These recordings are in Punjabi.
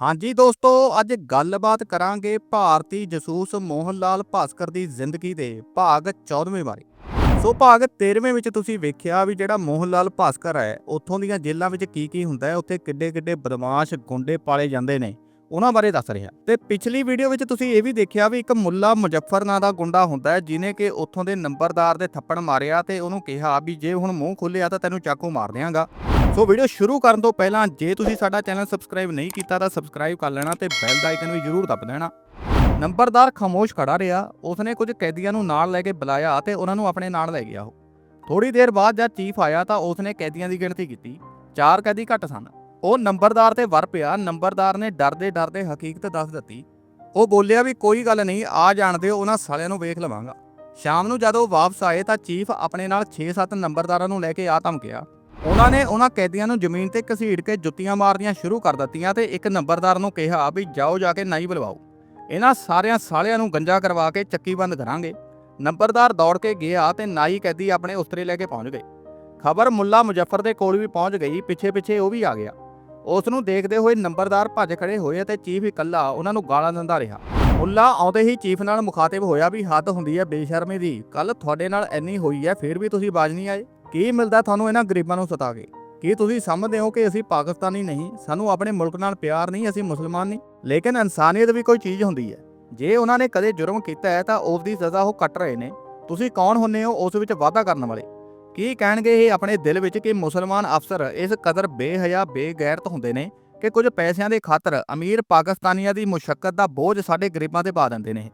ਹਾਂਜੀ ਦੋਸਤੋ, ਅੱਜ ਗੱਲਬਾਤ ਕਰਾਂਗੇ ਭਾਰਤੀ ਜਸੂਸ ਮੋਹਨ ਲਾਲ ਭਾਸਕਰ ਦੀ ਜ਼ਿੰਦਗੀ ਦੇ ਭਾਗ 14ਵੇਂ ਬਾਰੇ। ਸੋ ਭਾਗ 13ਵੇਂ ਵਿੱਚ ਤੁਸੀਂ ਵੇਖਿਆ ਵੀ ਜਿਹੜਾ ਮੋਹਨ ਲਾਲ ਭਾਸਕਰ ਹੈ, ਉੱਥੋਂ ਦੀਆਂ ਜੇਲ੍ਹਾਂ ਵਿੱਚ ਕੀ ਕੀ ਹੁੰਦਾ ਹੈ, ਉੱਥੇ ਕਿੱਡੇ ਕਿੱਡੇ ਬਦਮਾਸ਼ ਗੁੰਡੇ ਪਾਲੇ ਜਾਂਦੇ ਨੇ, ਉਹਨਾਂ ਬਾਰੇ ਦੱਸ ਰਿਹਾ। ਤੇ ਪਿਛਲੀ ਵੀਡੀਓ ਵਿੱਚ ਤੁਸੀਂ ਇਹ ਵੀ ਦੇਖਿਆ ਵੀ ਇੱਕ ਮੁੱਲਾ ਮੁਜ਼ੱਫਰ ਨਾਂ ਦਾ ਗੁੰਡਾ ਹੁੰਦਾ ਹੈ ਜਿਨੇ ਕਿ ਉੱਥੋਂ ਦੇ ਨੰਬਰਦਾਰ ਦੇ ਥੱਪੜ ਮਾਰਿਆ ਤੇ ਉਹਨੂੰ ਕਿਹਾ ਵੀ ਜੇ ਹੁਣ ਮੂੰਹ ਖੁੱਲਿਆ ਤਾਂ ਤੈਨੂੰ ਚਾਕੂ ਮਾਰ ਦਿਆਂਗਾ। ਸੋ ਵੀਡੀਓ ਸ਼ੁਰੂ ਕਰਨ ਤੋਂ ਪਹਿਲਾਂ ਜੇ ਤੁਸੀਂ ਸਾਡਾ ਚੈਨਲ ਸਬਸਕ੍ਰਾਈਬ ਨਹੀਂ ਕੀਤਾ ਤਾਂ ਸਬਸਕ੍ਰਾਈਬ ਕਰ ਲੈਣਾ ਤੇ ਬੈਲ ਦਾ ਆਈਕਨ ਵੀ ਜ਼ਰੂਰ ਦਬ ਦੇਣਾ। ਨੰਬਰਦਾਰ ਖਾਮੋਸ਼ ਖੜਾ ਰਿਹਾ, ਉਸਨੇ ਕੁਝ ਕੈਦੀਆਂ ਨੂੰ ਨਾਲ ਲੈ ਕੇ ਬੁਲਾਇਆ ਤੇ ਉਹਨਾਂ ਨੂੰ ਆਪਣੇ ਨਾਲ ਲੈ ਗਿਆ ਉਹ। ਥੋੜੀ ਦੇਰ ਬਾਅਦ ਜਦ ਚੀਫ ਆਇਆ ਤਾਂ ਉਸਨੇ ਕੈਦੀਆਂ ਦੀ ਗਿਣਤੀ ਕੀਤੀ, ਚਾਰ ਕੈਦੀ ਘੱਟ ਸਨ। ਉਹ ਨੰਬਰਦਾਰ ਤੇ ਵਰ ਪਿਆ, ਨੰਬਰਦਾਰ ਨੇ ਡਰਦੇ ਡਰਦੇ ਹਕੀਕਤ ਦੱਸ ਦਿੱਤੀ। ਉਹ ਬੋਲਿਆ ਵੀ ਕੋਈ ਗੱਲ ਨਹੀਂ, ਆ ਜਾਣ ਦਿਓ, ਉਹਨਾਂ ਸਾਲਿਆਂ ਨੂੰ ਵੇਖ ਲਵਾਂਗਾ। ਸ਼ਾਮ ਨੂੰ ਜਦੋਂ ਉਹ ਵਾਪਸ ਆਏ ਤਾਂ ਚੀਫ ਆਪਣੇ ਨਾਲ 6-7 ਨੰਬਰਦਾਰਾਂ ਨੂੰ ਲੈ ਕੇ ਆ ਧਮਕਿਆ। ਉਹਨਾਂ ਨੇ ਉਹਨਾਂ ਕੈਦੀਆਂ ਨੂੰ ਜ਼ਮੀਨ ਤੇ ਘਸੀੜ ਕੇ ਜੁੱਤੀਆਂ ਮਾਰਨੀਆਂ ਸ਼ੁਰੂ ਕਰ ਦਿੱਤੀਆਂ ਤੇ ਇੱਕ ਨੰਬਰਦਾਰ ਨੂੰ ਕਿਹਾ ਵੀ ਜਾਓ ਜਾ ਕੇ ਨਾਈ ਬੁਲਵਾਓ। ਇਹਨਾਂ ਸਾਰਿਆਂ ਸਾਲਿਆਂ ਨੂੰ ਗੰਜਾ ਕਰਵਾ ਕੇ ਚੱਕੀ ਬੰਦ ਕਰਾਂਗੇ। ਨੰਬਰਦਾਰ ਦੌੜ ਕੇ ਗਿਆ ਤੇ ਨਾਈ ਕੈਦੀ ਆਪਣੇ ਉਸਤਰੇ ਲੈ ਕੇ ਪਹੁੰਚ ਗਏ। ਖਬਰ ਮੁੱਲਾ ਮੁਜ਼ੱਫਰ ਦੇ ਕੋਲ ਵੀ ਪਹੁੰਚ ਗਈ, ਪਿੱਛੇ ਪਿੱਛੇ ਉਹ ਵੀ ਆ ਗਿਆ। ਉਸ ਨੂੰ ਦੇਖਦੇ ਹੋਏ ਨੰਬਰਦਾਰ ਭੱਜ ਖੜੇ ਹੋਏ ਤੇ ਚੀਫ ਇਕੱਲਾ ਉਹਨਾਂ ਨੂੰ ਗਾਲਾਂ ਦਿੰਦਾ ਰਿਹਾ। ਮੁੱਲਾ ਆਉਂਦੇ ਹੀ ਚੀਫ ਨਾਲ ਮੁਖਾਤਿਬ ਹੋਇਆ ਵੀ ਹੱਦ ਹੁੰਦੀ ਹੈ ਬੇਸ਼ਰਮੀ ਦੀ। ਕੱਲ ਤੁਹਾਡੇ ਨਾਲ ਇੰਨੀ ਹੋਈ ਹੈ, ਫਿਰ ਵੀ ਤੁਸੀਂ ਬਾਜ ਨਹੀਂ ਆਏ? ਕੀ ਮਿਲਦਾ ਤੁਹਾਨੂੰ ਇਹਨਾਂ ਗਰੀਬਾਂ ਨੂੰ ਸਤਾ ਕੇ? ਕੀ ਤੁਸੀਂ ਸਮਝਦੇ ਹੋ ਕਿ ਅਸੀਂ ਪਾਕਿਸਤਾਨੀ ਨਹੀਂ, ਸਾਨੂੰ ਆਪਣੇ ਮੁਲਕ ਨਾਲ ਪਿਆਰ ਨਹੀਂ, ਅਸੀਂ ਮੁਸਲਮਾਨ ਨਹੀਂ? ਲੇਕਿਨ ਇਨਸਾਨੀਅਤ ਵੀ ਕੋਈ ਚੀਜ਼ ਹੁੰਦੀ ਹੈ। ਜੇ ਉਹਨਾਂ ਨੇ ਕਦੇ ਜੁਰਮ ਕੀਤਾ ਹੈ, ਤਾਂ ਉਸ ਦੀ ਸਜ਼ਾ ਉਹ ਕੱਟ ਰਹੇ ਨੇ। ਤੁਸੀਂ ਕੌਣ ਹੁੰਨੇ ਹੋ ਉਸ ਵਿੱਚ ਵਾਅਦਾ ਕਰਨ ਵਾਲੇ? ਕੀ ਕਹਿਣਗੇ ਇਹ ਆਪਣੇ ਦਿਲ ਵਿੱਚ ਕਿ ਮੁਸਲਮਾਨ ਅਫਸਰ ਇਸ ਕਦਰ ਬੇਹਯਾ, ਬੇਗੈਰਤ ਹੁੰਦੇ ਨੇ ਕਿ ਕੁਝ ਪੈਸਿਆਂ ਦੇ ਖਾਤਰ ਅਮੀਰ ਪਾਕਿਸਤਾਨੀਆਂ ਦੀ ਮੁਸ਼ਕਲ ਦਾ ਬੋਝ ਸਾਡੇ ਗਰੀਬਾਂ ਤੇ ਪਾ ਦਿੰਦੇ ਨੇ?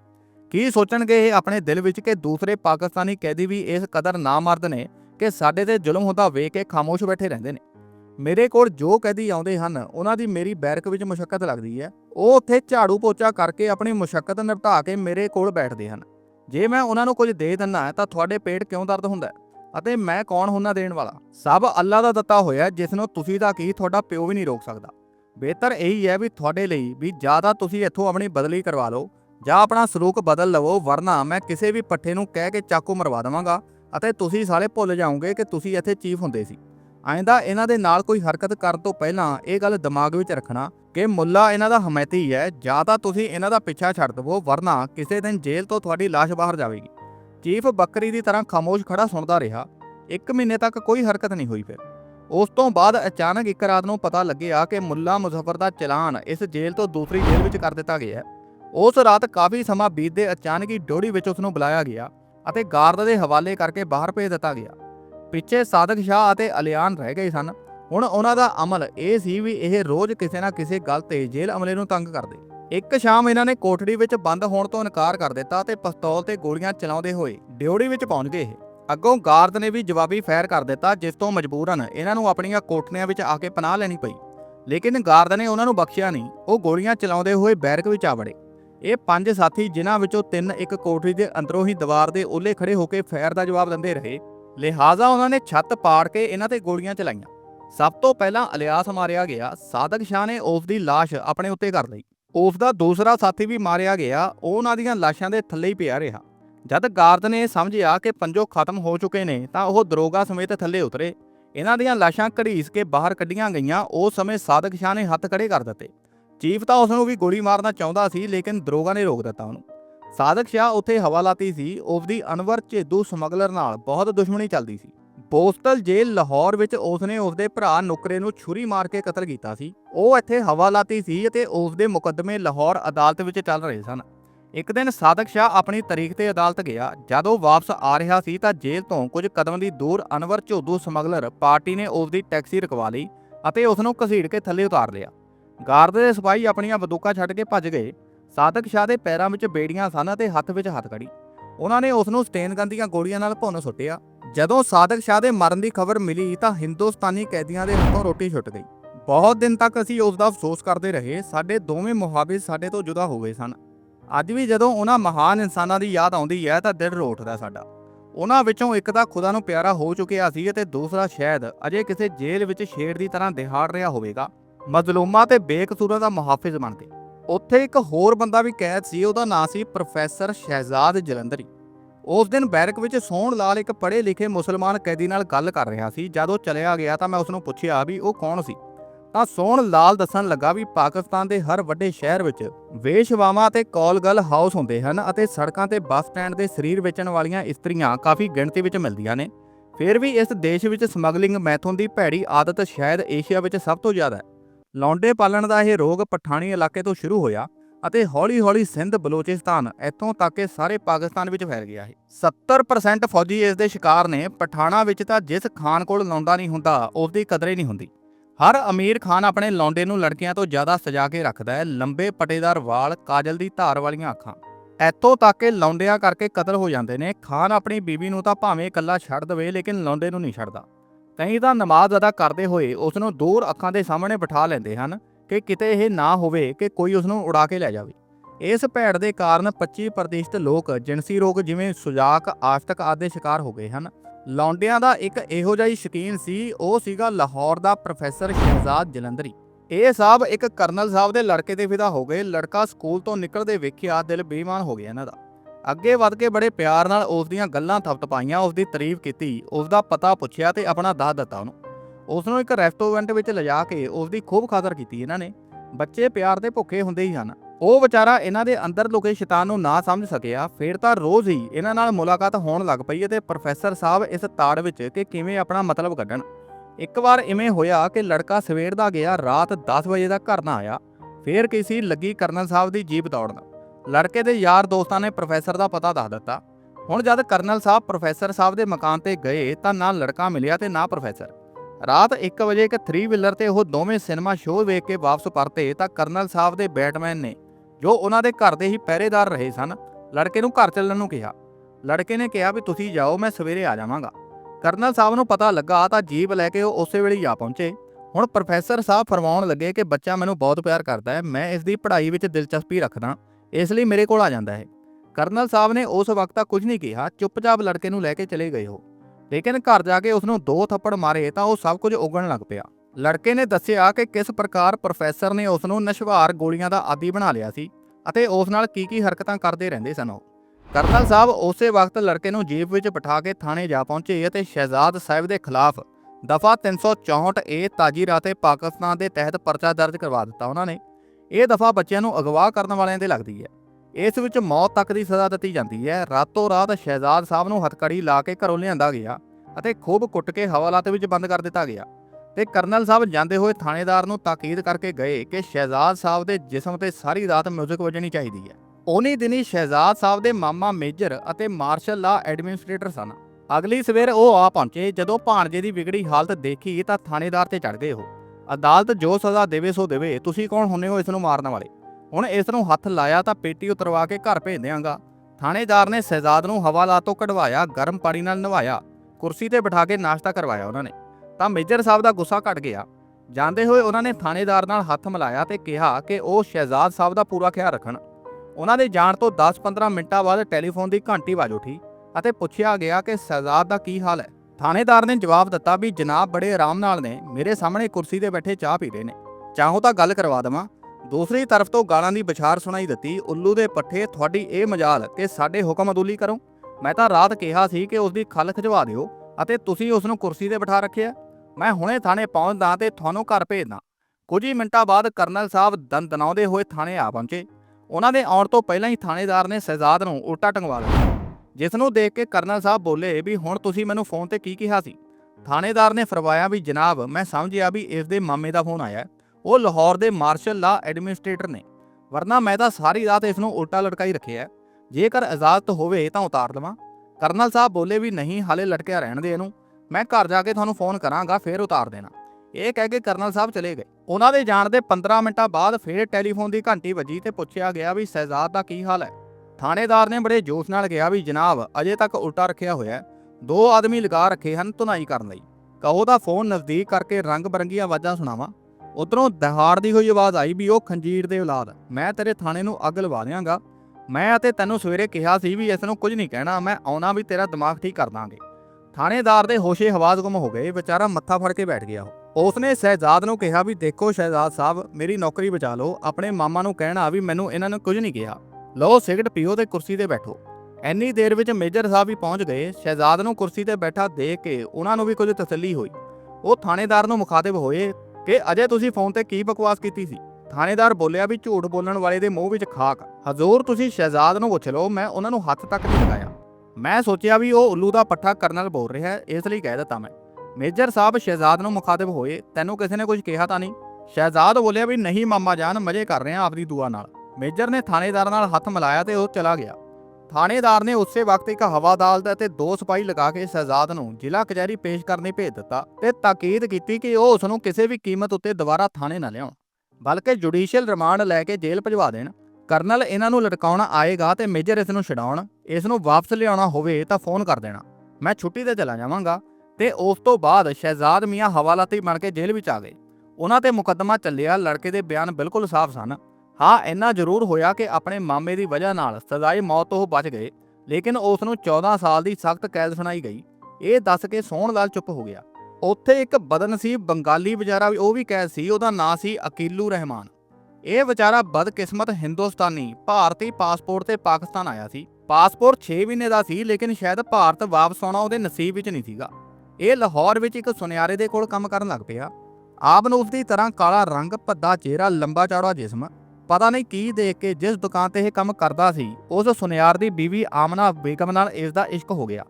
ਕੀ ਸੋਚਣਗੇ ਇਹ ਆਪਣੇ ਦਿਲ ਵਿੱਚ ਕਿ ਦੂਸਰੇ ਪਾਕਿਸਤਾਨੀ ਕੈਦੀ ਵੀ ਇਸ ਕਦਰ ਨਾ ਮਰਦ ਨੇ? ਕਿ ਸਾਡੇ ਤੇ ਜ਼ੁਲਮ ਹੁੰਦਾ ਵੇਖ ਕੇ ਖਾਮੋਸ਼ ਬੈਠੇ ਰਹਿੰਦੇ ਨੇ। ਮੇਰੇ ਕੋਲ ਜੋ ਕੈਦੀ ਆਉਂਦੇ ਹਨ, ਉਹਨਾਂ ਦੀ ਮੇਰੀ ਬੈਰਕ ਵਿੱਚ ਮੁਸ਼ਕਲ ਲੱਗਦੀ ਹੈ। ਉਹ ਉੱਥੇ ਝਾੜੂ ਪੋਚਾ ਕਰਕੇ ਆਪਣੀ ਮੁਸ਼ਕਲ ਨਿਪਟਾ ਕੇ ਮੇਰੇ ਕੋਲ ਬੈਠਦੇ ਹਨ। ਜੇ ਮੈਂ ਉਹਨਾਂ ਨੂੰ ਕੁਝ ਦੇ ਦਿੰਨਾ ਤਾਂ ਤੁਹਾਡੇ ਪੇਟ ਕਿਉਂ ਦਰਦ ਹੁੰਦਾ ਅਤੇ ਮੈਂ ਕੌਣ ਹੁੰਨਾ ਦੇਣ ਵਾਲਾ? ਸਭ ਅੱਲਾ ਦਾ ਦਿੱਤਾ ਹੋਇਆ ਜਿਸ ਨੂੰ ਤੁਸੀਂ ਦਾ ਕੀ ਤੁਹਾਡਾ ਪਿਓ ਵੀ ਨਹੀਂ ਰੋਕ ਸਕਦਾ। ਬਿਹਤਰ ਇਹੀ ਹੈ ਵੀ ਤੁਹਾਡੇ ਲਈ ਵੀ ਜ਼ਿਆਦਾ ਤੁਸੀਂ ਇੱਥੋਂ ਆਪਣੀ ਬਦਲੀ ਕਰਵਾ ਲਓ, ਜਾਂ ਆਪਣਾ ਸਲੂਕ ਬਦਲ ਲਵੋ, ਵਰਨਾ ਮੈਂ ਕਿਸੇ ਵੀ ਪੱਠੇ ਨੂੰ ਕਹਿ ਕੇ ਚਾਕੂ ਮਰਵਾ ਦੇਵਾਂਗਾ। ਅਤੇ ਤੁਸੀਂ ਸਾਰੇ ਭੁੱਲ ਜਾਓਗੇ ਕਿ ਤੁਸੀਂ ਇੱਥੇ ਚੀਫ ਹੁੰਦੇ ਸੀ। ਆਇੰਦਾ ਇਹਨਾਂ ਦੇ ਨਾਲ ਕੋਈ ਹਰਕਤ ਕਰਨ ਤੋਂ ਪਹਿਲਾਂ ਇਹ ਗੱਲ ਦਿਮਾਗ ਵਿੱਚ ਰੱਖਣਾ ਕਿ ਮੁੱਲਾ ਇਹਨਾਂ ਦਾ ਹਮਾਇਤੀ ਹੈ, ਜਾਂ ਤਾਂ ਤੁਸੀਂ ਇਹਨਾਂ ਦਾ ਪਿੱਛਾ ਛੱਡ ਦਵੋ, ਵਰਨਾ ਕਿਸੇ ਦਿਨ ਜੇਲ੍ਹ ਤੋਂ ਤੁਹਾਡੀ ਲਾਸ਼ ਬਾਹਰ ਜਾਵੇਗੀ। ਚੀਫ ਬੱਕਰੀ ਦੀ ਤਰ੍ਹਾਂ ਖਾਮੋਸ਼ ਖੜਾ ਸੁਣਦਾ ਰਿਹਾ। ਇੱਕ ਮਹੀਨੇ ਤੱਕ ਕੋਈ ਹਰਕਤ ਨਹੀਂ ਹੋਈ ਫਿਰ। ਉਸ ਤੋਂ ਬਾਅਦ ਅਚਾਨਕ ਇੱਕ ਰਾਤ ਨੂੰ ਪਤਾ ਲੱਗਿਆ ਕਿ ਮੁੱਲਾ ਮੁਜ਼ਫਰ ਦਾ ਚਲਾਨ ਇਸ ਜੇਲ੍ਹ ਤੋਂ ਦੂਸਰੀ ਜੇਲ੍ਹ ਵਿੱਚ ਕਰ ਦਿੱਤਾ ਗਿਆ ਹੈ। ਉਸ ਰਾਤ ਕਾਫੀ ਸਮਾਂ ਬੀਤਦੇ ਅਚਾਨਕ ਹੀ ਡੋੜੀ ਵਿੱਚ ਉਸ ਨੂੰ ਬੁਲਾਇਆ ਗਿਆ। ਅਤੇ ਗਾਰਦ ਦੇ ਹਵਾਲੇ ਕਰਕੇ ਬਾਹਰ ਭੇਜ ਦਿੱਤਾ ਗਿਆ। ਪਿੱਛੇ ਸਾਦਕ ਸ਼ਾਹ ਅਤੇ ਅਲਿਆਨ ਰਹਿ ਗਏ ਸਨ। ਹੁਣ ਉਹਨਾਂ ਦਾ ਅਮਲ ਇਹ ਸੀ ਵੀ ਇਹ ਰੋਜ਼ ਕਿਸੇ ਨਾ ਕਿਸੇ ਗੱਲ ਤੇ ਜੇਲ੍ਹ ਅਮਲੇ ਨੂੰ ਤੰਗ ਕਰਦੇ। ਇੱਕ ਸ਼ਾਮ ਇਹਨਾਂ ਨੇ ਕੋਠੜੀ ਵਿੱਚ ਬੰਦ ਹੋਣ ਤੋਂ ਇਨਕਾਰ ਕਰ ਦਿੱਤਾ ਤੇ ਪਿਸਤੌਲ ਤੇ ਗੋਲੀਆਂ ਚਲਾਉਂਦੇ ਹੋਏ ਡਿਓੜੀ ਵਿੱਚ ਪਹੁੰਚ ਗਏ ਇਹ। ਅੱਗੋਂ ਗਾਰਦ ਨੇ ਵੀ ਜਵਾਬੀ ਫਾਇਰ ਕਰ ਦਿੱਤਾ, ਜਿਸ ਤੋਂ ਮਜਬੂਰਨ ਇਹਨਾਂ ਨੂੰ ਆਪਣੀਆਂ ਕੋਠੜੀਆਂ ਵਿੱਚ ਆ ਕੇ ਪਨਾਹ ਲੈਣੀ ਪਈ। ਲੇਕਿਨ ਗਾਰਦ ਨੇ ਉਹਨਾਂ ਨੂੰ ਬਖਸ਼ਿਆ ਨਹੀਂ। ਉਹ ਗੋਲੀਆਂ ਚਲਾਉਂਦੇ ਹੋਏ ਬੈਰਕ ਵਿੱਚ ਆ ਵੜੇ। ਇਹ ਪੰਜ ਸਾਥੀ ਜਿਨ੍ਹਾਂ ਵਿੱਚੋਂ ਤਿੰਨ ਇੱਕ ਕੋਠਰੀ ਦੇ ਅੰਦਰੋਂ ਹੀ ਦੀਵਾਰ ਦੇ ਓਲੇ ਖੜੇ ਹੋ ਕੇ ਫਾਇਰ ਦਾ ਜਵਾਬ ਦਿੰਦੇ ਰਹੇ। ਲਿਹਾਜ਼ਾ ਉਹਨਾਂ ਨੇ ਛੱਤ ਪਾੜ ਕੇ ਇਹਨਾਂ ਤੇ ਗੋਲੀਆਂ ਚਲਾਈਆਂ। ਸਭ ਤੋਂ ਪਹਿਲਾਂ ਅਲਿਆਸ ਮਾਰਿਆ ਗਿਆ। ਸਾਦਕ ਸ਼ਾਹ ਨੇ ਉਸ ਦੀ ਲਾਸ਼ ਆਪਣੇ ਉੱਤੇ ਕਰ ਲਈ। ਉਸ ਦਾ ਦੂਸਰਾ ਸਾਥੀ ਵੀ ਮਾਰਿਆ ਗਿਆ। ਉਹ ਉਹਨਾਂ ਦੀਆਂ ਲਾਸ਼ਾਂ ਦੇ ਥੱਲੇ ਹੀ ਪਿਆ ਰਿਹਾ। ਜਦ ਗਾਰਦ ਨੇ ਸਮਝਿਆ ਕਿ ਪੰਜੋ ਖਤਮ ਹੋ ਚੁੱਕੇ ਨੇ, ਤਾਂ ਉਹ ਦਰੋਗਾ ਸਮੇਤ ਥੱਲੇ ਉਤਰੇ। ਇਹਨਾਂ ਦੀਆਂ ਲਾਸ਼ਾਂ ਘੜੀਸ ਕੇ ਬਾਹਰ ਕੱਢੀਆਂ ਗਈਆਂ। ਉਸ ਸਮੇਂ ਸਾਦਕ ਸ਼ਾਹ ਨੇ ਹੱਥ ਖੜੇ ਕਰ ਦਿੱਤੇ। ਚੀਫ ਤਾਂ ਉਸ ਨੂੰ ਵੀ ਗੋਲੀ ਮਾਰਨਾ ਚਾਹੁੰਦਾ ਸੀ, ਲੇਕਿਨ ਦਰੋਗਾ ਨੇ ਰੋਕ ਦਿੱਤਾ ਉਹਨੂੰ। ਸਾਦਕ ਸ਼ਾਹ ਉੱਥੇ ਹਵਾਲਾਤੀ ਸੀ ਉਸ ਦੀ ਅਨਵਰ ਝੇਦੂ ਸਮਗਲਰ ਨਾਲ ਬਹੁਤ ਦੁਸ਼ਮਣੀ ਚੱਲਦੀ ਸੀ। ਬੋਸਟਲ ਜੇਲ੍ਹ ਲਾਹੌਰ ਵਿੱਚ ਉਸਨੇ ਉਸਦੇ ਭਰਾ ਨੁਕਰੇ ਨੂੰ ਛੁਰੀ ਮਾਰ ਕੇ ਕਤਲ ਕੀਤਾ ਸੀ। ਉਹ ਇੱਥੇ ਹਵਾਲਾਤੀ ਸੀ ਅਤੇ ਉਸਦੇ ਮੁਕੱਦਮੇ ਲਾਹੌਰ ਅਦਾਲਤ ਵਿੱਚ ਚੱਲ ਰਹੇ ਸਨ। ਇੱਕ ਦਿਨ ਸਾਦਕ ਸ਼ਾਹ ਆਪਣੀ ਤਾਰੀਖ ਤੇ ਅਦਾਲਤ ਗਿਆ। ਜਦ ਉਹ ਵਾਪਸ ਆ ਰਿਹਾ ਸੀ ਤਾਂ ਜੇਲ੍ਹ ਤੋਂ ਕੁਝ ਕਦਮ ਦੀ ਦੂਰ ਅਨਵਰ ਝੋਦੂ ਸਮਗਲਰ ਪਾਰਟੀ ਨੇ ਉਸ ਦੀ ਟੈਕਸੀ ਰਕਵਾ ਲਈ ਅਤੇ ਉਸ ਨੂੰ ਘਸੀੜ ਕੇ ਥੱਲੇ ਉਤਾਰ ਲਿਆ। ਗਾਰਦ ਦੇ ਸਿਪਾਹੀ ਆਪਣੀਆਂ ਬੰਦੂਕਾਂ ਛੱਡ ਕੇ ਭੱਜ ਗਏ। ਸਾਦਕ ਸ਼ਾਹ ਦੇ ਪੈਰਾਂ ਵਿੱਚ ਬੇੜੀਆਂ ਸਨ ਅਤੇ ਹੱਥ ਵਿੱਚ ਹੱਥਕੜੀ ਉਹਨਾਂ ਨੇ ਉਸ ਨੂੰ ਸਟੇਨਗਨ ਦੀਆਂ ਗੋਲੀਆਂ ਨਾਲ ਭੁੰਨ ਸੁੱਟਿਆ। ਜਦੋਂ ਸਾਦਕ ਸ਼ਾਹ ਦੇ ਮਰਨ ਦੀ ਖਬਰ ਮਿਲੀ ਤਾਂ ਹਿੰਦੁਸਤਾਨੀ ਕੈਦੀਆਂ ਦੇ ਹੱਥੋਂ ਰੋਟੀ ਛੁੱਟ ਗਈ। ਬਹੁਤ ਦਿਨ ਤੱਕ ਅਸੀਂ ਉਸ ਦਾ ਅਫਸੋਸ ਕਰਦੇ ਰਹੇ। ਸਾਡੇ ਦੋਵੇਂ ਮੁਹਾਬਿਸ ਸਾਡੇ ਤੋਂ ਜੁਦਾ ਹੋ ਗਏ ਸਨ। ਅੱਜ ਵੀ ਜਦੋਂ ਉਹਨਾਂ ਮਹਾਨ ਇਨਸਾਨਾਂ ਦੀ ਯਾਦ ਆਉਂਦੀ ਹੈ ਤਾਂ ਦਿਲ ਰੋ ਸਾਡਾ। ਉਹਨਾਂ ਵਿੱਚੋਂ ਇੱਕ ਤਾਂ ਖੁਦਾ ਨੂੰ ਪਿਆਰਾ ਹੋ ਚੁੱਕਿਆ ਸੀ ਅਤੇ ਦੂਸਰਾ ਸ਼ਾਇਦ ਅਜੇ ਕਿਸੇ ਜੇਲ੍ਹ ਵਿੱਚ ਸ਼ੇਰ ਦੀ ਤਰ੍ਹਾਂ ਦਿਹਾੜ ਰਿਹਾ ਹੋਵੇਗਾ। ਮਜ਼ਲੂਮਾਂ ਤੇ ਬੇਕਸੂਰਾਂ ਦਾ ਮੁਹਾਫਿਜ਼ ਬਣਦੇ। ਉੱਥੇ ਇੱਕ ਹੋਰ ਬੰਦਾ ਵੀ ਕੈਦ ਸੀ, ਉਹਦਾ ਨਾਂ ਸੀ ਪ੍ਰੋਫੈਸਰ ਸ਼ਹਿਜ਼ਾਦ ਜਲੰਧਰੀ। ਉਸ ਦਿਨ ਬੈਰਕ ਵਿੱਚ ਸੋਹਣ ਲਾਲ ਇੱਕ ਪੜ੍ਹੇ ਲਿਖੇ ਮੁਸਲਮਾਨ ਕੈਦੀ ਨਾਲ ਗੱਲ ਕਰ ਰਿਹਾ ਸੀ। ਜਦ ਉਹ ਚਲਿਆ ਗਿਆ ਤਾਂ ਮੈਂ ਉਸ ਨੂੰ ਪੁੱਛਿਆ ਵੀ ਉਹ ਕੌਣ ਸੀ? ਤਾਂ ਸੋਹਣ ਲਾਲ ਦੱਸਣ ਲੱਗਾ ਵੀ ਪਾਕਿਸਤਾਨ ਦੇ ਹਰ ਵੱਡੇ ਸ਼ਹਿਰ ਵਿੱਚ ਵੇਸ਼ਵਾਵਾਂ ਤੇ ਕਾਲਗਲ ਹਾਊਸ ਹੁੰਦੇ ਹਨ ਅਤੇ ਸੜਕਾਂ ਤੇ ਬੱਸ ਸਟੈਂਡ ਦੇ ਸਰੀਰ ਵੇਚਣ ਵਾਲੀਆਂ ਇਸਤਰੀਆਂ ਕਾਫੀ ਗਿਣਤੀ ਵਿੱਚ ਮਿਲਦੀਆਂ ਨੇ। ਫਿਰ ਵੀ ਇਸ ਦੇਸ਼ ਵਿੱਚ ਸਮਗਲਿੰਗ ਮੈਥੋਨ ਦੀ ਭੈੜੀ ਆਦਤ ਸ਼ਾਇਦ ਏਸ਼ੀਆ ਵਿੱਚ ਸਭ ਤੋਂ ਜ਼ਿਆਦਾ ਹੈ। ਲੌਂਡੇ ਪਾਲਣ ਦਾ ਇਹ ਰੋਗ ਪਠਾਣੀ ਇਲਾਕੇ ਤੋਂ ਸ਼ੁਰੂ ਹੋਇਆ ਅਤੇ ਹੌਲੀ-ਹੌਲੀ ਸਿੰਧ, ਬਲੋਚਿਸਤਾਨ ਇੱਥੋਂ ਤੱਕ ਕਿ ਸਾਰੇ ਪਾਕਿਸਤਾਨ ਵਿੱਚ ਫੈਲ ਗਿਆ ਹੈ। 70% ਫੌਜੀ ਇਸ ਦੇ ਸ਼ਿਕਾਰ ਨੇ ਪਠਾਣਾ ਵਿੱਚ ਤਾਂ ਜਿਸ ਖਾਨ ਕੋਲ ਲੌਂਡਾ ਨਹੀਂ ਹੁੰਦਾ ਉਸ ਦੀ ਕਦਰ ਹੀ ਨਹੀਂ ਹੁੰਦੀ। ਹਰ ਅਮੀਰ ਖਾਨ ਆਪਣੇ ਲੌਂਡੇ ਨੂੰ ਲੜਕੀਆਂ ਤੋਂ ਜ਼ਿਆਦਾ ਸਜਾ ਕੇ ਰੱਖਦਾ ਹੈ, ਲੰਬੇ ਪਟੇਦਾਰ ਵਾਲ, ਕਾਜਲ ਦੀ ਧਾਰ ਵਾਲੀਆਂ ਅੱਖਾਂ। ਇੱਥੋਂ ਤੱਕ ਕਿ ਲੌਂਡਿਆਂ ਕਰਕੇ ਕਤਲ ਹੋ ਜਾਂਦੇ ਨੇ, ਖਾਨ ਆਪਣੀ ਬੀਵੀ ਨੂੰ ਤਾਂ ਭਾਵੇਂ ਇਕੱਲਾ ਛੱਡ ਦਵੇ, ਲੇਕਿਨ ਲੌਂਡੇ ਨੂੰ ਨਹੀਂ ਛੱਡਦਾ। ਕਈ ਤਾਂ ਨਮਾਜ਼ ਅਦਾ ਕਰਦੇ ਹੋਏ ਉਸ ਨੂੰ ਦੂਰ ਅੱਖਾਂ ਦੇ ਸਾਹਮਣੇ ਬਿਠਾ ਲੈਂਦੇ ਹਨ ਕਿ ਕਿਤੇ ਇਹ ਨਾ ਹੋਵੇ ਕਿ ਕੋਈ ਉਸ ਨੂੰ ਉਡਾ ਕੇ ਲੈ ਜਾਵੇ। ਇਸ ਭੈੜ ਦੇ ਕਾਰਨ 25% ਲੋਕ ਜਿਨਸੀ ਰੋਗ ਜਿਵੇਂ ਸੁਜਾਕ, ਆਸ਼ਤਕ ਆਦਿ ਸ਼ਿਕਾਰ ਹੋ ਗਏ ਹਨ। ਲੌਂਡਿਆਂ ਦਾ ਇੱਕ ਇਹੋ ਜਿਹਾ ਹੀ ਸ਼ਕੀਨ ਸੀ, ਉਹ ਸੀਗਾ ਲਾਹੌਰ ਦਾ ਪ੍ਰੋਫੈਸਰ ਸ਼ਹਿਜ਼ਾਦ ਜਲੰਧਰੀ। ਇਹ ਸਾਹਿਬ ਇੱਕ ਕਰਨਲ ਸਾਹਿਬ ਦੇ ਲੜਕੇ ਤੇ ਵਿਦਾ ਹੋ ਗਏ। ਲੜਕਾ ਸਕੂਲ ਤੋਂ ਨਿਕਲਦੇ ਵੇਖਿਆ ਦਿਲ ਬੇਈਮਾਨ ਹੋ ਗਿਆ ਇਹਨਾਂ ਦਾ। ਅੱਗੇ ਵੱਧ ਕੇ ਬੜੇ ਪਿਆਰ ਨਾਲ ਉਸ ਦੀਆਂ ਗੱਲਾਂ ਥਪਥਪਾਈਆਂ, ਉਸ ਦੀ ਤਾਰੀਫ ਕੀਤੀ, ਉਸ ਦਾ ਪਤਾ ਪੁੱਛਿਆ ਤੇ ਆਪਣਾ ਦੱਸ ਦਿੱਤਾ ਉਹਨੂੰ। ਉਸ ਨੂੰ ਇੱਕ ਰੈਸਟੋਰੈਂਟ ਵਿੱਚ ਲਿਜਾ ਕੇ ਉਸ ਦੀ ਖੂਬ ਖਾਤਰ ਕੀਤੀ ਇਹਨਾਂ ਨੇ। ਬੱਚੇ ਪਿਆਰ ਦੇ ਭੁੱਖੇ ਹੁੰਦੇ ਹੀ ਹਨ। ਉਹ ਵਿਚਾਰਾ ਇਹਨਾਂ ਦੇ ਅੰਦਰ ਲੁਕੇ ਸ਼ੈਤਾਨ ਨੂੰ ਨਾ ਸਮਝ ਸਕਿਆ, ਫਿਰ ਤਾਂ ਰੋਜ਼ ਹੀ ਇਹਨਾਂ ਨਾਲ ਮੁਲਾਕਾਤ ਹੋਣ ਲੱਗ ਪਈ ਅਤੇ ਪ੍ਰੋਫੈਸਰ ਸਾਹਿਬ ਇਸ ਤਾੜ ਵਿੱਚ ਕਿ ਕਿਵੇਂ ਆਪਣਾ ਮਤਲਬ ਕੱਢਣ। ਇੱਕ ਵਾਰ ਇਵੇਂ ਹੋਇਆ ਕਿ ਲੜਕਾ ਸਵੇਰ ਦਾ ਗਿਆ, ਰਾਤ 10 ਵਜੇ ਦਾ ਘਰ ਨਾ ਆਇਆ। ਫੇਰ ਕਿਸੇ ਲੱਗੀ ਕਰਨਲ ਸਾਹਿਬ ਦੀ ਜੀਪ ਦੌੜਨ। ਲੜਕੇ ਦੇ ਯਾਰ ਦੋਸਤਾਂ ਨੇ ਪ੍ਰੋਫੈਸਰ ਦਾ ਪਤਾ ਦੱਸ ਦਿੱਤਾ। ਹੁਣ ਜਦ ਕਰਨਲ ਸਾਹਿਬ ਪ੍ਰੋਫੈਸਰ ਸਾਹਿਬ ਦੇ ਮਕਾਨ ਤੇ ਗਏ ਤਾਂ ਨਾ ਲੜਕਾ ਮਿਲਿਆ ਤੇ ਨਾ ਪ੍ਰੋਫੈਸਰ। ਰਾਤ 1 ਵਜੇ ਇੱਕ 3 ਵੀਲਰ ਤੇ ਉਹ ਦੋਵੇਂ ਸਿਨੇਮਾ ਸ਼ੋਅ ਵੇਖ ਕੇ ਵਾਪਸ ਪਰਤੇ ਤਾਂ ਕਰਨਲ ਸਾਹਿਬ ਦੇ ਬੈਟਮੈਨ ਨੇ, ਜੋ ਉਹਨਾਂ ਦੇ ਘਰ ਦੇ ਹੀ ਪਹਿਰੇਦਾਰ ਰਹੇ ਸਨ, ਲੜਕੇ ਨੂੰ ਘਰ ਚੱਲਣ ਨੂੰ ਕਿਹਾ। ਲੜਕੇ ਨੇ ਕਿਹਾ ਵੀ ਤੁਸੀਂ ਜਾਓ, ਮੈਂ ਸਵੇਰੇ ਆ ਜਾਵਾਂਗਾ। ਕਰਨਲ ਸਾਹਿਬ ਨੂੰ ਪਤਾ ਲੱਗਾ ਤਾਂ ਜੀਪ ਲੈ ਕੇ ਉਹ ਉਸੇ ਵੇਲੇ ਹੀ ਆ ਪਹੁੰਚੇ। ਹੁਣ ਪ੍ਰੋਫੈਸਰ ਸਾਹਿਬ ਫਰਮਾਉਣ ਲੱਗੇ ਕਿ ਬੱਚਾ ਮੈਨੂੰ ਬਹੁਤ ਪਿਆਰ ਕਰਦਾ ਹੈ, ਮੈਂ ਇਸ ਦੀ ਪੜ੍ਹਾਈ ਵਿੱਚ ਦਿਲਚਸਪੀ ਰੱਖਦਾ। ਇਸ ਲਈ ਮੇਰੇ ਕੋਲ ਆ ਜਾਂਦਾ ਹੈ। ਕਰਨਲ ਸਾਹਿਬ ਨੇ ਉਸ ਵਕਤ ਤਾਂ ਕੁਝ ਨਹੀਂ ਕਿਹਾ, ਚੁੱਪਚਾਪ ਲੜਕੇ ਨੂੰ ਲੈ ਕੇ ਚਲੇ ਗਏ ਹੋ ਲੇਕਿਨ ਘਰ ਜਾ ਕੇ ਉਸ ਨੂੰ ਦੋ ਥੱਪੜ ਮਾਰੇ ਤਾਂ ਉਹ ਸਭ ਕੁਝ ਉਗਣ ਲੱਗ ਪਿਆ। ਲੜਕੇ ਨੇ ਦੱਸਿਆ ਕਿ ਕਿਸ ਪ੍ਰਕਾਰ ਪ੍ਰੋਫੈਸਰ ਨੇ ਉਸ ਨੂੰ ਨਸ਼ਵਾਰ ਗੋਲੀਆਂ ਦਾ ਆਦੀ ਬਣਾ ਲਿਆ ਸੀ ਅਤੇ ਉਸ ਨਾਲ ਕੀ ਕੀ ਹਰਕਤਾਂ ਕਰਦੇ ਰਹਿੰਦੇ ਸਨ ਉਹ। ਕਰਨਲ ਸਾਹਿਬ ਉਸੇ ਵਕਤ ਲੜਕੇ ਨੂੰ ਜੇਬ ਵਿੱਚ ਬਿਠਾ ਕੇ ਥਾਣੇ ਜਾ ਪਹੁੰਚੇ ਅਤੇ ਸ਼ਹਿਜ਼ਾਦ ਸਾਹਿਬ ਦੇ ਖਿਲਾਫ ਦਫਾ 364 ਏ ਤਾਜੀ ਰਾਤੇ ਪਾਕਿਸਤਾਨ ਦੇ ਤਹਿਤ ਪਰਚਾ ਦਰਜ ਕਰਵਾ ਦਿੱਤਾ ਉਹਨਾਂ ਨੇ। ਇਹ ਦਫਾ ਬੱਚਿਆਂ ਨੂੰ ਅਗਵਾ ਕਰਨ ਵਾਲਿਆਂ ਦੇ ਲੱਗਦੀ ਹੈ। ਇਸ ਵਿੱਚ ਮੌਤ ਤੱਕ ਦੀ ਸਜ਼ਾ ਦਿੱਤੀ ਜਾਂਦੀ ਹੈ। ਰਾਤੋਂ ਰਾਤ ਸ਼ਹਿਜ਼ਾਦ ਸਾਹਿਬ ਨੂੰ ਹੱਥਕੜੀ ਲਾ ਕੇ ਘਰੋਂ ਲਿਆਂਦਾ ਗਿਆ ਅਤੇ ਖੂਬ ਕੁੱਟ ਕੇ ਹਵਾਲਾਤ ਵਿੱਚ ਬੰਦ ਕਰ ਦਿੱਤਾ ਗਿਆ। ਤੇ ਕਰਨਲ ਸਾਹਿਬ ਜਾਂਦੇ ਹੋਏ ਥਾਣੇਦਾਰ ਨੂੰ ਤਾਕੀਦ ਕਰਕੇ ਗਏ ਕਿ ਸ਼ਹਿਜ਼ਾਦ ਸਾਹਿਬ ਦੇ ਜਿਸਮ ਤੇ ਸਾਰੀ ਰਾਤ ਮਿਊਜ਼ਿਕ ਵੱਜਣੀ ਚਾਹੀਦੀ ਹੈ। ਉਨੀ ਦਿਨੀ ਸ਼ਹਿਜ਼ਾਦ ਸਾਹਿਬ ਦੇ ਮਾਮਾ ਮੇਜਰ ਅਤੇ ਮਾਰਸ਼ਲ ਲਾ ਐਡਮਿਨਿਸਟ੍ਰੇਟਰ ਸਨ। ਅਗਲੀ ਸਵੇਰ ਉਹ ਆ ਪਹੁੰਚੇ। ਜਦੋਂ ਭਾਣਜੇ ਦੀ ਵਿਗੜੀ ਹਾਲਤ ਦੇਖੀ ਤਾਂ ਥਾਣੇਦਾਰ ਤੇ ਚੜ ਗਏ ਉਹ। ਅਦਾਲਤ ਜੋ ਸਜ਼ਾ ਦੇਵੇ ਸੋ ਦੇਵੇ, ਤੁਸੀਂ ਕੌਣ ਹੁੰਨੇ ਹੋ ਇਸ ਨੂੰ ਮਾਰਨ ਵਾਲੇ? ਹੁਣ ਇਸ ਨੂੰ ਹੱਥ ਲਾਇਆ ਤਾਂ ਪੇਟੀ ਉਤਰਵਾ ਕੇ ਘਰ ਭੇਜ ਦਿਆਂਗਾ। ਥਾਣੇਦਾਰ ਨੇ ਸ਼ਹਿਜ਼ਾਦ ਨੂੰ ਹਵਾਲਾ ਤੋਂ ਕਢਵਾਇਆ, ਗਰਮ ਪਾਣੀ ਨਾਲ ਨਵਾਇਆ, ਕੁਰਸੀ ਤੇ ਬਿਠਾ ਕੇ ਨਾਸ਼ਤਾ ਕਰਵਾਇਆ ਉਹਨਾਂ ਨੇ। ਤਾਂ ਮੇਜਰ ਸਾਹਿਬ ਦਾ ਗੁੱਸਾ ਘਟ ਗਿਆ। ਜਾਂਦੇ ਹੋਏ ਉਹਨਾਂ ਨੇ ਥਾਣੇਦਾਰ ਨਾਲ ਹੱਥ ਮਿਲਾਇਆ ਤੇ ਕਿਹਾ ਕਿ ਉਹ ਸ਼ਹਿਜ਼ਾਦ ਸਾਹਿਬ ਦਾ ਪੂਰਾ ਖਿਆਲ ਰੱਖਣ। ਉਹਨਾਂ ਦੇ ਜਾਣ ਤੋਂ 10-15 ਮਿੰਟਾਂ ਬਾਅਦ ਟੈਲੀਫੋਨ ਦੀ ਘੰਟੀ ਵੱਜ ਉੱਠੀ ਅਤੇ ਪੁੱਛਿਆ ਗਿਆ ਕਿ ਸ਼ਹਿਜ਼ਾਦ ਦਾ ਕੀ ਹਾਲ ਹੈ। ਥਾਣੇਦਾਰ ਨੇ ਜਵਾਬ ਦਿੱਤਾ ਵੀ ਜਨਾਬ ਬੜੇ ਆਰਾਮ ਨਾਲ ਨੇ, ਮੇਰੇ ਸਾਹਮਣੇ ਕੁਰਸੀ ਤੇ ਬੈਠੇ ਚਾਹ ਪੀ ਰਹੇ ਨੇ। ਚਾਹੋ ਤਾਂ ਗੱਲ ਕਰਵਾ ਦੇਵਾਂ। ਦੂਸਰੀ ਤਰਫ ਤੋਂ ਗਾਲਾਂ ਦੀ ਵਿਚਾਰ ਸੁਣਾਈ ਦਿੱਤੀ, ਉੱਲੂ ਦੇ ਪੱਠੇ, ਤੁਹਾਡੀ ਇਹ ਮਜਾਲ ਕਿ ਸਾਡੇ ਹੁਕਮ ਅਦੂਲੀ ਕਰੋ? ਮੈਂ ਤਾਂ ਰਾਤ ਕਿਹਾ ਸੀ ਕਿ ਉਸ ਦੀ ਖੱਲ ਖਿਚਵਾ ਦਿਓ, ਅਤੇ ਤੁਸੀਂ ਉਸ ਨੂੰ ਕੁਰਸੀ ਤੇ ਬਿਠਾ ਰੱਖਿਆ। ਮੈਂ ਹੁਣੇ ਥਾਣੇ ਪਹੁੰਚਦਾ ਤੇ ਤੁਹਾਨੂੰ ਘਰ ਭੇਜਦਾ। ਕੁਝ ਹੀ ਮਿੰਟਾਂ ਬਾਅਦ ਕਰਨਲ ਸਾਹਿਬ ਦੰਦਨਾਉਂਦੇ ਹੋਏ ਥਾਣੇ ਆ ਪਹੁੰਚੇ। ਉਹਨਾਂ ਦੇ ਆਉਣ ਤੋਂ ਪਹਿਲਾਂ ਹੀ ਥਾਣੇਦਾਰ ਨੇ ਸ਼ਹਿਜ਼ਾਦ ਨੂੰ ਉਲਟਾ ਟੰਗਵਾ ਲਿਆ। ਜਿਸ ਨੂੰ ਦੇਖ ਕੇ ਕਰਨਲ ਸਾਹਿਬ ਬੋਲੇ ਵੀ ਹੁਣ ਤੁਸੀਂ ਮੈਨੂੰ ਫੋਨ ਤੇ ਕੀ ਕਿਹਾ ਸੀ? ਥਾਣੇਦਾਰ ਨੇ ਫਰਮਾਇਆ ਵੀ ਜਨਾਬ, ਮੈਂ ਸਮਝਿਆ ਵੀ ਇਸ ਦੇ ਮਾਮੇ ਦਾ ਫੋਨ ਆਇਆ ਉਹ ਲਾਹੌਰ ਦੇ ਮਾਰਸ਼ਲ ਲਾ ਐਡਮਿਨਿਸਟ੍ਰੇਟਰ ਨੇ। ਵਰਨਾ ਮੈਂ ਤਾਂ ਸਾਰੀ ਰਾਤ ਇਸ ਨੂੰ ਉਲਟਾ ਲਟਕਾਈ ਰੱਖਿਆ ਜੇਕਰ ਇਜਾਜ਼ਤ ਹੋਵੇ ਤਾਂ ਉਤਾਰ ਲਵਾਂ। ਕਰਨਲ ਸਾਹਿਬ ਬੋਲੇ ਵੀ ਨਹੀਂ, ਹਾਲੇ ਲਟਕਿਆ ਰਹਿਣ ਦੇ ਇਹਨੂੰ। ਮੈਂ ਘਰ ਜਾ ਕੇ ਤੁਹਾਨੂੰ ਫੋਨ ਕਰਾਂਗਾ, ਫੇਰ ਉਤਾਰ ਦੇਣਾ। ਇਹ ਕਹਿ ਕੇ ਕਰਨਲ ਸਾਹਿਬ ਚਲੇ ਗਏ। ਉਹਨਾਂ ਦੇ ਜਾਣ ਦੇ 15 ਮਿੰਟਾਂ ਬਾਅਦ ਫੇਰ ਟੈਲੀਫੋਨ ਦੀ ਘੰਟੀ ਵੱਜੀ ਤੇ ਪੁੱਛਿਆ ਗਿਆ ਵੀ ਸ਼ਹਿਜ਼ਾਦ ਦਾ ਕੀ ਹਾਲ ਹੈ? ਥਾਣੇਦਾਰ ਨੇ ਬੜੇ ਜੋਸ਼ ਨਾਲ ਕਿਹਾ ਵੀ ਜਨਾਬ, ਅਜੇ ਤੱਕ ਉਲਟਾ ਰੱਖਿਆ ਹੋਇਆ ਹੈ। ਦੋ ਆਦਮੀ ਲਗਾ ਰੱਖੇ ਹਨ ਧੁਨਾਈ ਕਰਨ ਲਈ। ਕਹੋ ਦਾ ਫੋਨ ਨਜ਼ਦੀਕ ਕਰਕੇ ਰੰਗ ਬਰੰਗੀਆਂ ਆਵਾਜ਼ਾਂ ਸੁਣਾਵਾਂ। ਉਧਰੋਂ ਦਹਾੜਦੀ ਹੋਈ ਆਵਾਜ਼ ਆਈ ਵੀ ਉਹ ਖੰਜੀਰ ਦੇ ਔਲਾਦ। ਮੈਂ ਤੇਰੇ ਥਾਣੇ ਨੂੰ ਅੱਗ ਲਵਾ ਦਿਆਂਗਾ। ਮੈਂ ਅਤੇ ਤੈਨੂੰ ਸਵੇਰੇ ਕਿਹਾ ਸੀ ਵੀ ਇਸ ਨੂੰ ਕੁਝ ਨਹੀਂ ਕਹਿਣਾ, ਮੈਂ ਆਉਣਾ ਵੀ ਤੇਰਾ ਦਿਮਾਗ ਠੀਕ ਕਰ ਦਾਂਗੇ। ਥਾਣੇਦਾਰ ਦੇ ਹੋਸ਼ੇ ਹਵਾਜ਼ ਗੁੰਮ ਹੋ ਗਏ, ਵਿਚਾਰਾ ਮੱਥਾ ਫੜ ਕੇ ਬੈਠ ਗਿਆ। ਉਹ ਉਸਨੇ ਸ਼ਹਿਜ਼ਾਦ ਨੂੰ ਕਿਹਾ ਵੀ ਦੇਖੋ ਸ਼ਹਿਜ਼ਾਦ ਸਾਹਿਬ, ਮੇਰੀ ਨੌਕਰੀ ਬਚਾ ਲਓ, ਆਪਣੇ ਮਾਮਾ ਨੂੰ ਕਹਿਣਾ ਵੀ ਮੈਨੂੰ ਇਹਨਾਂ ਨੇ ਕੁਝ ਨਹੀਂ ਕਿਹਾ। ਲਓ ਸਿਗਰਟ ਪੀਓ ਤੇ ਕੁਰਸੀ ਤੇ ਬੈਠੋ। ਐਨੀ ਦੇਰ ਵਿੱਚ ਮੇਜਰ ਸਾਹਿਬ ਵੀ ਪਹੁੰਚ ਗਏ। ਸ਼ਹਿਜ਼ਾਦ ਨੂੰ ਕੁਰਸੀ ਤੇ ਬੈਠਾ ਦੇਖ ਕੇ ਉਹਨਾਂ ਨੂੰ ਵੀ ਕੁਝ ਤਸੱਲੀ ਹੋਈ। ਉਹ ਥਾਣੇਦਾਰ ਨੂੰ ਮੁਖਾਤਿਬ ਹੋਏ ਕਿ ਅਜੇ ਤੁਸੀਂ ਫੋਨ ਤੇ ਕੀ ਬਕਵਾਸ ਕੀਤੀ ਸੀ? ਥਾਣੇਦਾਰ ਬੋਲਿਆ ਵੀ ਝੂਠ ਬੋਲਣ ਵਾਲੇ ਦੇ ਮੂੰਹ ਵਿੱਚ ਖਾਕ। ਹਜ਼ੂਰ, ਤੁਸੀਂ ਸ਼ਹਿਜ਼ਾਦ ਨੂੰ ਪੁੱਛ ਲਓ, ਮੈਂ ਉਹਨਾਂ ਨੂੰ ਹੱਥ ਤੱਕ ਨਹੀਂ ਲਗਾਇਆ। ਮੈਂ ਸੋਚਿਆ ਵੀ ਉਹ ਉੱਲੂ ਦਾ ਪੱਠਾ ਕਰਨਲ ਬੋਲ ਰਿਹਾ ਹੈ, ਇਸ ਲਈ ਕਹਿ ਦਿੱਤਾ ਮੈਂ। ਮੇਜਰ ਸਾਹਿਬ ਸ਼ਹਿਜ਼ਾਦ ਨੂੰ ਮੁਖਾਤਬ ਹੋਏ। ਤੈਨੂੰ ਕਿਸੇ ਨੇ ਕੁਝ ਕਿਹਾ ਤਾਂ ਨਹੀਂ? ਸ਼ਹਿਜ਼ਾਦ ਬੋਲਿਆ ਵੀ ਨਹੀਂ, ਮਾਮਾ ਜਾਨ, ਮਜ਼ੇ ਕਰ ਰਹੇ ਆ ਆਪਦੀ ਦੁਆ ਨਾਲ। ਮੇਜਰ ਨੇ ਥਾਣੇਦਾਰ ਨਾਲ ਹੱਥ ਮਿਲਾਇਆ ਤੇ ਉਹ ਚਲਾ ਗਿਆ। ਥਾਣੇਦਾਰ ਨੇ ਉਸੇ ਵਕਤ ਇੱਕ ਹਵਾ ਅਦਾਲਤ ਅਤੇ ਦੋ ਸਿਪਾਹੀ ਲਗਾ ਕੇ ਸ਼ਹਿਜ਼ਾਦ ਨੂੰ ਜ਼ਿਲ੍ਹਾ ਕਚਹਿਰੀ ਪੇਸ਼ ਕਰਨ ਲਈ ਭੇਜ ਦਿੱਤਾ ਤੇ ਤਾਕੀਦ ਕੀਤੀ ਕਿ ਉਹ ਉਸ ਨੂੰ ਕਿਸੇ ਵੀ ਕੀਮਤ ਉੱਤੇ ਦੁਬਾਰਾ ਥਾਣੇ ਨਾ ਲਿਆਉਣ। ਬਲਕਿ ਜੁਡੀਸ਼ੀਅਲ ਰਿਮਾਂਡ ਲੈ ਕੇ ਜੇਲ੍ਹ ਭਜਵਾ ਦੇਣ। ਕਰਨਲ ਇਹਨਾਂ ਨੂੰ ਲਟਕਾਉਣ ਆਏਗਾ ਤੇ ਮੇਜਰ ਇਸ ਨੂੰ ਛਡਾਉਣ, ਇਸ ਨੂੰ ਵਾਪਸ ਲਿਆਉਣਾ ਹੋਵੇ ਤਾਂ ਫੋਨ ਕਰ ਦੇਣਾ। ਮੈਂ ਛੁੱਟੀ ਤੇ ਚਲਾ ਜਾਵਾਂਗਾ। ਤੇ ਉਸ ਤੋਂ ਬਾਅਦ ਸ਼ਹਿਜ਼ਾਦ ਮੀਆਂ ਹਵਾਲਾਤੀ ਬਣ ਕੇ ਜੇਲ੍ਹ ਵਿੱਚ ਆ ਗਏ। ਉਹਨਾਂ ਤੇ ਮੁਕੱਦਮਾ ਚੱਲਿਆ, ਲੜਕੇ ਦੇ ਬਿਆਨ ਬਿਲਕੁਲ ਸਾਫ਼ ਸਨ। ਹਾਂ, ਇੰਨਾ ਜ਼ਰੂਰ ਹੋਇਆ ਕਿ ਆਪਣੇ ਮਾਮੇ ਦੀ ਵਜ੍ਹਾ ਨਾਲ ਸਜ਼ਾਈ ਮੌਤ ਤੋਂ ਉਹ ਬਚ ਗਏ, ਲੇਕਿਨ ਉਸ ਨੂੰ 14 ਸਾਲ ਦੀ ਸਖਤ ਕੈਦ ਸੁਣਾਈ ਗਈ। ਇਹ ਦੱਸ ਕੇ ਸੋਹਣ ਲਾਲ ਚੁੱਪ ਹੋ ਗਿਆ। ਉੱਥੇ ਇੱਕ ਬਦਨਸੀਬ ਬੰਗਾਲੀ ਵਿਚਾਰਾ ਵੀ, ਉਹ ਵੀ ਕੈਦ ਸੀ, ਉਹਦਾ ਨਾਂ ਸੀ ਅਕੀਲੂ ਰਹਿਮਾਨ। ਇਹ ਵਿਚਾਰਾ ਬਦਕਿਸਮਤ ਹਿੰਦੁਸਤਾਨੀ, ਭਾਰਤੀ ਪਾਸਪੋਰਟ ਤੇ ਪਾਕਿਸਤਾਨ ਆਇਆ ਸੀ। ਪਾਸਪੋਰਟ 6 ਮਹੀਨੇ ਦਾ ਸੀ, ਲੇਕਿਨ ਸ਼ਾਇਦ ਭਾਰਤ ਵਾਪਸ ਆਉਣਾ ਉਹਦੇ ਨਸੀਬ ਵਿੱਚ ਨਹੀਂ ਸੀਗਾ। ਇਹ ਲਾਹੌਰ ਵਿੱਚ ਇੱਕ ਸੁਨਿਆਰੇ ਦੇ ਕੋਲ ਕੰਮ ਕਰਨ ਲੱਗ ਪਿਆ। ਆਪ ਨੂੰ ਉਸ ਦੀ ਤਰ੍ਹਾਂ ਕਾਲਾ ਰੰਗ, ਭੱਦਾ ਚਿਹਰਾ, ਲੰਬਾ ਚੌੜਾ ਜਿਸਮ ਪਤਾ ਨਹੀਂ ਕੀ ਦੇਖ ਕੇ ਜਿਸ ਦੁਕਾਨ ਤੇ ਇਹ ਕੰਮ ਕਰਦਾ ਸੀ, ਉਸ ਸੁਨਿਆਰ ਦੀ ਬੀਵੀ ਆਮਨਾ ਬੇਗਮ ਨਾਲ ਇਸ ਦਾ ਇਸ਼ਕ ਹੋ ਗਿਆ।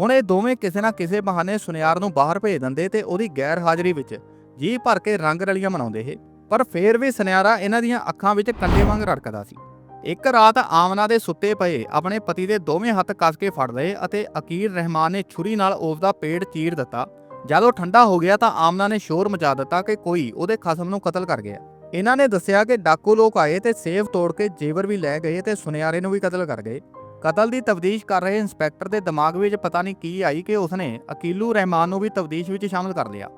ਹੁਣ ਇਹ ਦੋਵੇਂ ਕਿਸੇ ਨਾ ਕਿਸੇ ਬਹਾਨੇ ਸੁਨਿਆਰ ਨੂੰ ਬਾਹਰ ਭੇਜ ਦਿੰਦੇ ਤੇ ਉਹਦੀ ਗੈਰ ਹਾਜ਼ਰੀ ਵਿੱਚ ਜੀ ਭਰ ਕੇ ਰੰਗ ਰਲੀਆਂ ਮਨਾਉਂਦੇ ਇਹ। ਪਰ ਫੇਰ ਵੀ ਸੁਨਿਆਰਾ ਇਹਨਾਂ ਦੀਆਂ ਅੱਖਾਂ ਵਿੱਚ ਕੰਡੇ ਵਾਂਗ ਰੜਕਦਾ ਸੀ। ਇੱਕ ਰਾਤ ਆਮਨਾ ਦੇ ਸੁੱਤੇ ਪਏ ਆਪਣੇ ਪਤੀ ਦੇ ਦੋਵੇਂ ਹੱਥ ਕੱਸ ਕੇ ਫੜ ਲਏ ਅਤੇ ਅਕੀਰ ਰਹਿਮਾਨ ਨੇ ਛੁਰੀ ਨਾਲ ਉਸ ਦਾ ਪੇਟ ਚੀਰ ਦਿੱਤਾ। ਜਦ ਉਹ ਠੰਡਾ ਹੋ ਗਿਆ ਤਾਂ ਆਮਨਾ ਨੇ ਸ਼ੋਰ ਮਚਾ ਦਿੱਤਾ ਕਿ ਕੋਈ ਉਹਦੇ ਖਸਮ ਨੂੰ ਕਤਲ ਕਰ ਗਿਆ। ਇਹਨਾਂ ਨੇ ਦੱਸਿਆ ਕਿ ਡਾਕੂ ਲੋਕ ਆਏ ਤੇ ਸੇਵ ਤੋੜ ਕੇ ਜੇਵਰ ਵੀ ਲੈ ਗਏ ਤੇ ਸੁਨਿਆਰੇ ਨੂੰ ਵੀ ਕਤਲ ਕਰ ਗਏ। ਕਤਲ ਦੀ ਤਫਤੀਸ਼ ਕਰ ਰਹੇ ਇੰਸਪੈਕਟਰ ਦੇ ਦਿਮਾਗ ਵਿੱਚ ਪਤਾ ਨਹੀਂ ਕੀ ਆਈ ਕਿ ਉਸਨੇ ਅਕੀਲੂ ਰਹਿਮਾਨ ਨੂੰ ਵੀ ਤਫਤੀਸ਼ ਵਿੱਚ ਸ਼ਾਮਲ ਕਰ ਲਿਆ।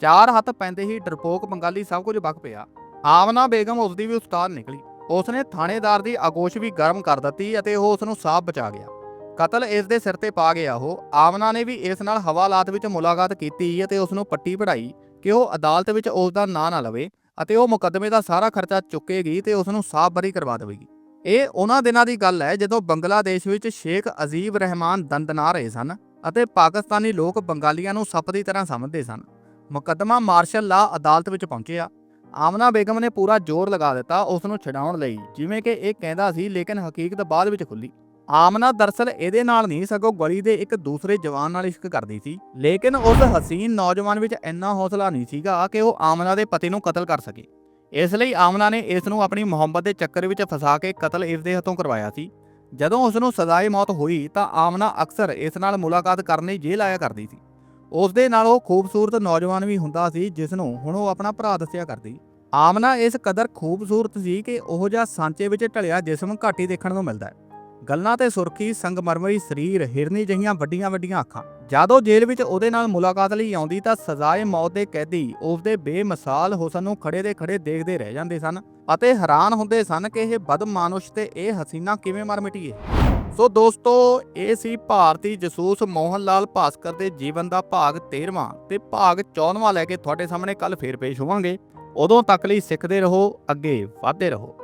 ਚਾਰ ਹੱਥ ਪੈਂਦੇ ਹੀ ਡਰਪੋਕ ਬੰਗਾਲੀ ਸਭ ਕੁਝ ਬਕ ਪਿਆ। ਆਵਨਾ ਬੇਗਮ ਉਸਦੀ ਵੀ ਉਸਤਾਦ ਨਿਕਲੀ। ਉਸਨੇ ਥਾਣੇਦਾਰ ਦੀ ਆਗੋਸ਼ ਵੀ ਗਰਮ ਕਰ ਦਿੱਤੀ ਅਤੇ ਉਹ ਉਸ ਨੂੰ ਸਾਫ਼ ਬਚਾ ਗਿਆ। ਕਤਲ ਇਸ ਦੇ ਸਿਰ ਤੇ ਪਾ ਗਿਆ ਉਹ। ਆਵਨਾ ਨੇ ਵੀ ਇਸ ਨਾਲ ਹਵਾਲਾਤ ਵਿੱਚ ਮੁਲਾਕਾਤ ਕੀਤੀ ਅਤੇ ਉਸ ਨੂੰ ਪੱਟੀ ਪੜਾਈ ਕਿ ਉਹ ਅਦਾਲਤ ਵਿੱਚ ਉਸ ਦਾ ਨਾਂ ਨਾ ਲਵੇ। ਅਤੇ ਉਹ ਮੁਕੱਦਮੇ ਦਾ ਸਾਰਾ ਖਰਚਾ ਚੁੱਕੇਗੀ ਤੇ ਉਸ ਨੂੰ ਸਾਫ਼ ਬਰੀ ਕਰਵਾ ਦੇਵੇਗੀ। ਇਹ ਉਹਨਾਂ ਦਿਨਾਂ ਦੀ ਗੱਲ ਹੈ ਜਦੋਂ ਬੰਗਲਾਦੇਸ਼ ਵਿੱਚ ਸ਼ੇਖ ਅਜ਼ੀਬ ਰਹਿਮਾਨ ਦੰਦਨਾ ਰਹੇ ਸਨ ਅਤੇ ਪਾਕਿਸਤਾਨੀ ਲੋਕ ਬੰਗਾਲੀਆਂ ਨੂੰ ਸੱਪ ਦੀ ਤਰ੍ਹਾਂ ਸਮਝਦੇ ਸਨ। ਮੁਕੱਦਮਾ ਮਾਰਸ਼ਲ ਲਾ ਅਦਾਲਤ ਵਿੱਚ ਪਹੁੰਚਿਆ। ਆਮਨਾ ਬੇਗਮ ਨੇ ਪੂਰਾ ਜ਼ੋਰ ਲਗਾ ਦਿੱਤਾ ਉਸ ਨੂੰ ਛਡਾਉਣ ਲਈ, ਜਿਵੇਂ ਕਿ ਇਹ ਕਹਿੰਦਾ ਸੀ, ਲੇਕਿਨ ਹਕੀਕਤ ਬਾਅਦ ਵਿੱਚ ਖੁੱਲੀ ਆਮਨਾ ਦਰਸਲ ਇਹਦੇ ਨਾਲ ਨਹੀਂ, ਸਗੋਂ ਗਲੀ ਦੇ ਇੱਕ ਦੂਸਰੇ ਜਵਾਨ ਨਾਲ ਇਸ਼ਕ ਕਰਦੀ ਸੀ। ਲੇਕਿਨ ਉਸ ਹਸੀਨ ਨੌਜਵਾਨ ਵਿੱਚ ਇੰਨਾ ਹੌਸਲਾ ਨਹੀਂ ਸੀਗਾ ਕਿ ਉਹ ਆਮਨਾ ਦੇ ਪਤੀ ਨੂੰ ਕਤਲ ਕਰ ਸਕੇ। ਇਸ ਲਈ ਆਮਨਾ ਨੇ ਇਸ ਨੂੰ ਆਪਣੀ ਮੁਹੱਬਤ ਦੇ ਚੱਕਰ ਵਿੱਚ ਫਸਾ ਕੇ ਕਤਲ ਇਸ ਦੇ ਹੱਥੋਂ ਕਰਵਾਇਆ ਸੀ। ਜਦੋਂ ਉਸ ਨੂੰ ਸਜ਼ਾਏ ਮੌਤ ਹੋਈ ਤਾਂ ਆਮਨਾ ਅਕਸਰ ਇਸ ਨਾਲ ਮੁਲਾਕਾਤ ਕਰਨ ਲਈ ਜੇਲ੍ਹ ਆਇਆ ਕਰਦੀ ਸੀ। ਉਸ ਦੇ ਨਾਲ ਉਹ ਖੂਬਸੂਰਤ ਨੌਜਵਾਨ ਵੀ ਹੁੰਦਾ ਸੀ ਜਿਸ ਨੂੰ ਹੁਣ ਉਹ ਆਪਣਾ ਭਰਾ ਦੱਸਿਆ ਕਰਦੀ। ਆਮਨਾ ਇਸ ਕਦਰ ਖੂਬਸੂਰਤ ਸੀ ਕਿ ਉਹ ਜਿਹਾ ਸਾਂਚੇ ਵਿੱਚ ਢਲਿਆ ਜਿਸਮ ਘੱਟ ਹੀ ਦੇਖਣ ਨੂੰ ਮਿਲਦਾ ਹੈ। ਗੱਲਾਂ ਤੇ ਸੁਰਖੀ ਸੰਗਮਰਮਰੀ ਸਰੀਰ, ਹਿਰਨੀ ਜਿਹੀਆਂ ਵੱਡੀਆਂ ਵੱਡੀਆਂ ਅੱਖਾਂ। ਜਦੋਂ ਜੇਲ੍ਹ ਵਿੱਚ ਉਹਦੇ ਨਾਲ ਮੁਲਾਕਾਤ ਲਈ ਆਉਂਦੀ ਤਾਂ ਸਜ਼ਾਏ ਮੌਤ ਦੇ ਕੈਦੀ ਉਸਦੇ ਬੇਮਿਸਾਲ ਹੁਸਨ ਨੂੰ ਖੜੇ ਦੇ ਖੜੇ ਦੇਖਦੇ ਰਹਿ ਜਾਂਦੇ ਸਨ ਅਤੇ ਹੈਰਾਨ ਹੁੰਦੇ ਸਨ ਕਿ ਇਹ ਬਦਮਾਨੁਸ਼ ਤੇ ਇਹ ਹਸੀਨਾ ਕਿਵੇਂ ਮਰ ਮਿਟੀਏ। ਸੋ ਦੋਸਤੋ, ਇਹ ਸੀ ਭਾਰਤੀ ਜਸੂਸ ਮੋਹਨ ਲਾਲ ਭਾਸਕਰ ਦੇ ਜੀਵਨ ਦਾ ਭਾਗ 13ਵਾਂ ਤੇ ਭਾਗ 14ਵਾਂ ਲੈ ਕੇ ਤੁਹਾਡੇ ਸਾਹਮਣੇ ਕੱਲ ਫੇਰ ਪੇਸ਼ ਹੋਵਾਂਗੇ। ਉਦੋਂ ਤੱਕ ਲਈ ਸਿੱਖਦੇ ਰਹੋ, ਅੱਗੇ ਵਧਦੇ ਰਹੋ।